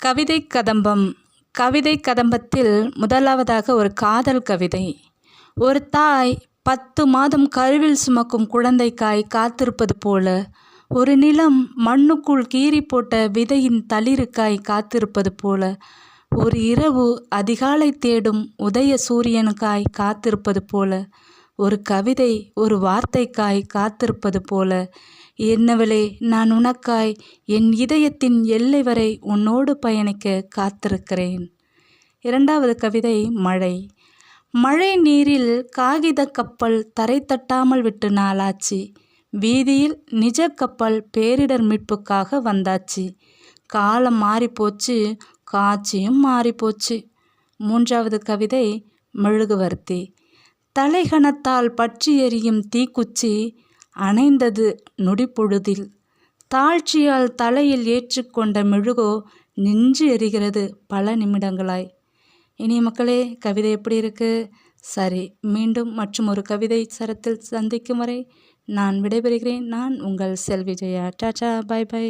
கவிதை கதம்பம். கவிதை கதம்பத்தில் முதலாவதாக ஒரு காதல் கவிதை. ஒரு தாய் பத்து மாதம் கருவில் சுமக்கும் குழந்தைக்காய் காத்திருப்பது போல ஒரு நிலம் மண்ணுக்குள் கீறி போட்ட விதையின் தளிருக்காய் காத்திருப்பது போல ஒரு இரவு அதிகாலை தேடும் உதய சூரியனுக்காய் காத்திருப்பது போல ஒரு கவிதை ஒரு வார்த்தைக்காய் காத்திருப்பது போல. என்னவளே நான் உனக்காய் என் இதயத்தின் எல்லை வரை உன்னோடு பயணிக்க காத்திருக்கிறேன் இரண்டாவது கவிதை மழை. மழை நீரில் காகித கப்பல் தரை தட்டாமல் விட்டு நாளாச்சு. வீதியில் நிஜ கப்பல் பேரிடர் மீட்புக்காக வந்தாச்சு. காலம் மாறிப்போச்சு காட்சியும் மாறிப்போச்சு. மூன்றாவது கவிதை மெழுகுவர்த்தி. தலைகணத்தால் பற்றி எரியும் தீக்குச்சி அணைந்தது நொடிப்பொழுதில். தாழ்ச்சியால் தலையில் ஏற்றுக்கொண்ட மெழுகோ நின்று எரிகிறது பல நிமிடங்களாய். இனிய மக்களே கவிதை எப்படி இருக்கு? சரி மீண்டும் மற்றும் ஒரு கவிதை சரத்தில் சந்திக்கும் வரை நான் விடைபெறுகிறேன். நான் உங்கள் Selvi Jaya tata bye bye